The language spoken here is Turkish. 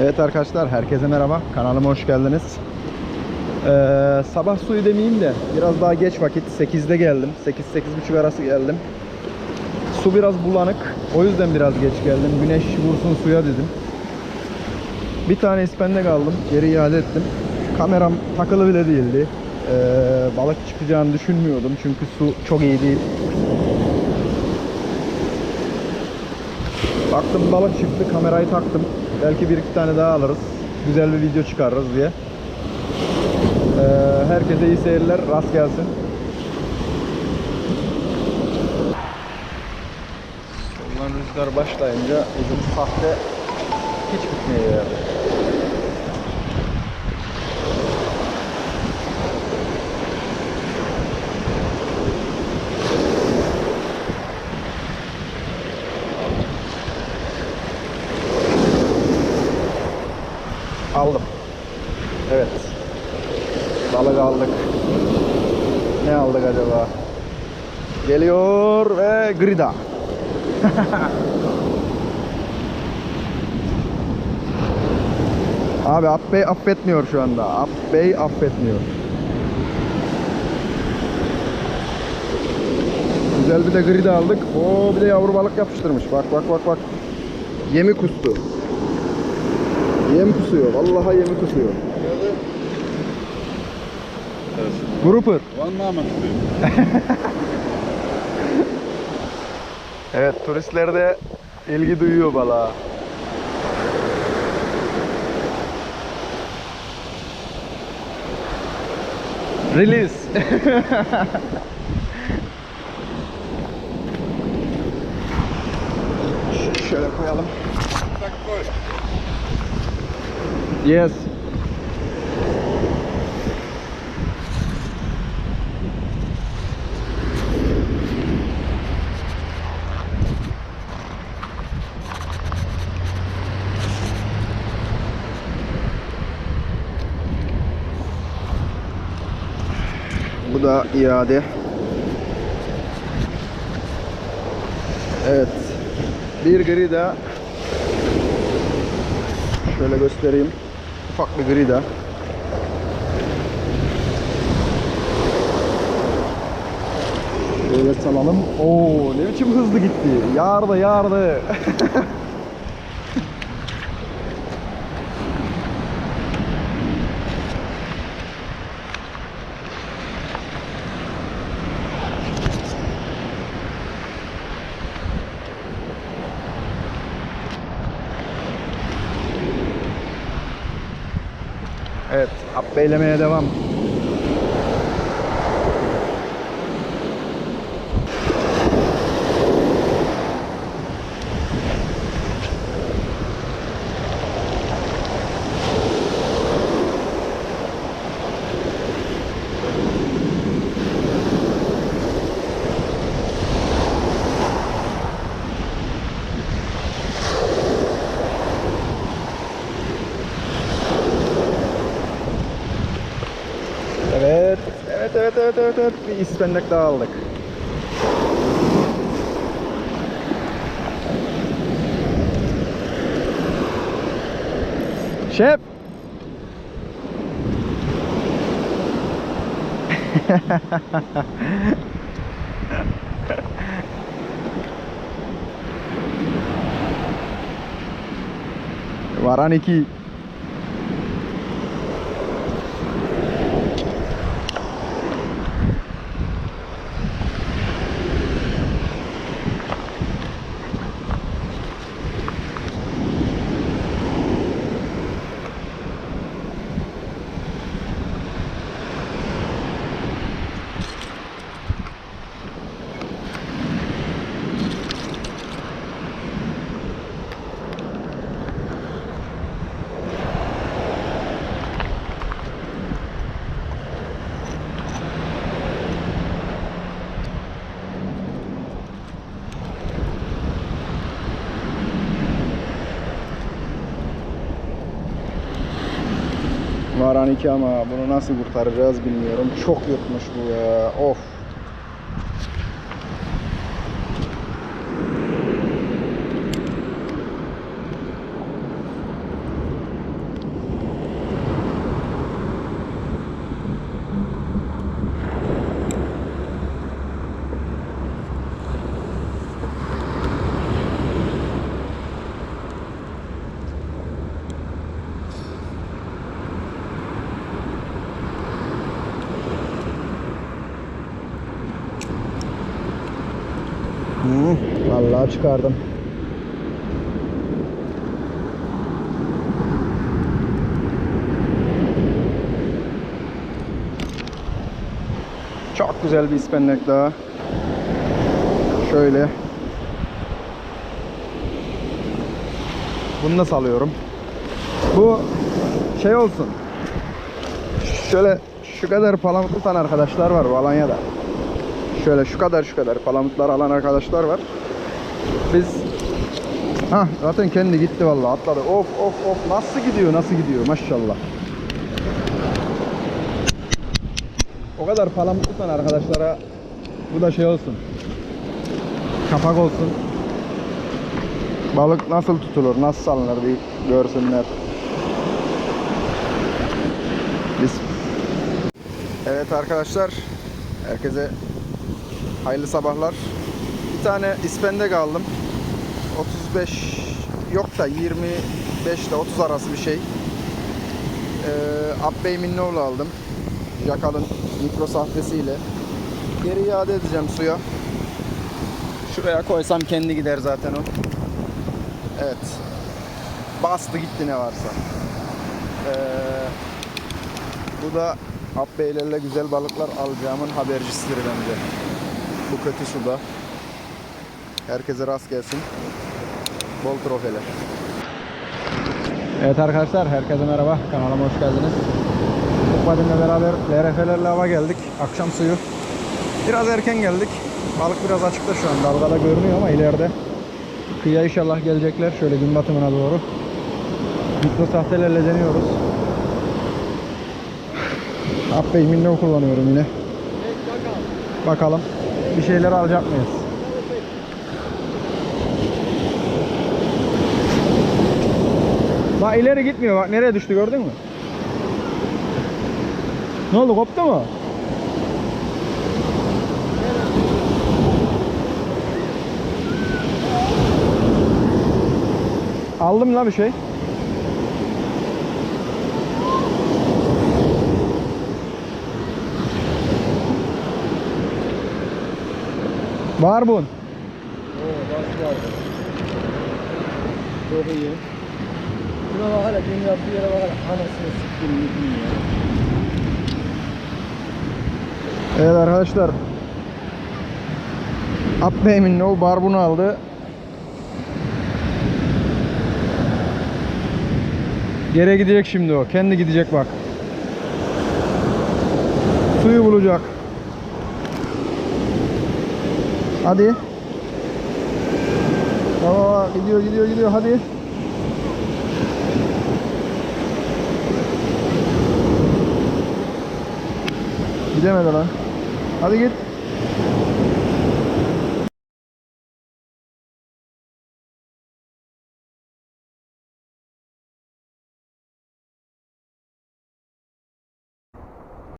Evet arkadaşlar herkese merhaba. Kanalıma hoş geldiniz. Ee, sabah suyu demeyeyim de biraz daha geç vakit 8'de geldim. 8-8.30 arası geldim. Su biraz bulanık. O yüzden biraz geç geldim. Güneş vursun suya dedim. Bir tane ispendek aldım. Geri iade ettim. Kameram takılı bile değildi. Ee, balık çıkacağını düşünmüyordum. Çünkü su çok iyi değil. Baktım balık çıktı. Kamerayı taktım. Belki bir iki tane daha alırız. Güzel bir video çıkarırız diye. Ee, herkese iyi seyirler. Rast gelsin. Soldan rüzgar başlayınca bizim sahte hiç bitmiyor yani. Aldım. Evet. Balık aldık. Ne aldık acaba? Geliyor ve grida. Abi Abbey affetmiyor şu anda. Abbey affetmiyor. Güzel bir de grida aldık. Oo bir de yavru balık yapıştırmış. Bak bak bak bak. Yemi kustu. Yem kusuyor. Vallahi yemi kusuyor. Grouper. Vallahi mı? Evet turistler de ilgi duyuyor balığa. Release. Şöyle koyalım. Yes. Bu da iade. Evet. Bir gri daha Şöyle göstereyim. Ufak bir grida. Böyle salalım. Oo ne biçim hızlı gitti. Yardı yardı. evet, abbeylemeye devam. Evet, evet, evet. Bir ispendek daha aldık. Şef. Varan iki. Varan 2 ama bunu nasıl kurtaracağız bilmiyorum. Çok yutmuş bu ya. Of. Balıklar çıkardım. Çok güzel bir ispenlek daha. Şöyle. Bunu da salıyorum. Bu şey olsun. Şöyle şu kadar palamut tutan arkadaşlar var bu Alanya'da. Şöyle şu kadar şu kadar palamutlar alan arkadaşlar var. Biz Ha zaten kendi gitti vallahi atladı. Of of of nasıl gidiyor nasıl gidiyor maşallah. O kadar palamut tutan arkadaşlara bu da şey olsun. Kapak olsun. Balık nasıl tutulur, nasıl salınır bir görsünler. Biz Evet arkadaşlar, herkese hayırlı sabahlar. Bir tane ispendek aldım. 35 yok da 25 ile 30 arası bir şey. Ee, Abbey Minnoğlu aldım. Jakal'ın mikro sahtesiyle. Geri iade edeceğim suya. Şuraya koysam kendi gider zaten o. Evet. Bastı gitti ne varsa. Ee, bu da Abbeylerle güzel balıklar alacağımın habercisidir bence. Bu kötü suda. Herkese rast gelsin. Bol trofeler. Evet arkadaşlar herkese merhaba. Kanalıma hoş geldiniz. Ukbadim'le beraber LRF'lerle hava geldik. Akşam suyu. Biraz erken geldik. Balık biraz açıkta şu an. Dalgada görünüyor ama ileride. Kıyıya inşallah gelecekler. Şöyle gün batımına doğru. Mikro sahtelerle deniyoruz. Abbey minno kullanıyorum yine. Bakalım bir şeyler alacak mıyız? Bak ileri gitmiyor bak nereye düştü gördün mü? Ne oldu koptu mu? Aldım la bir şey. Var bun. Çok iyi. Şuna bak hele dün yaptığı yere bak hele. Anasını siktir yedin ya. Evet arkadaşlar. Abbey'in o barbunu aldı. Geri gidecek şimdi o. Kendi gidecek bak. Suyu bulacak. Hadi. Tamam gidiyor gidiyor gidiyor hadi. Gidemedi lan. Hadi git.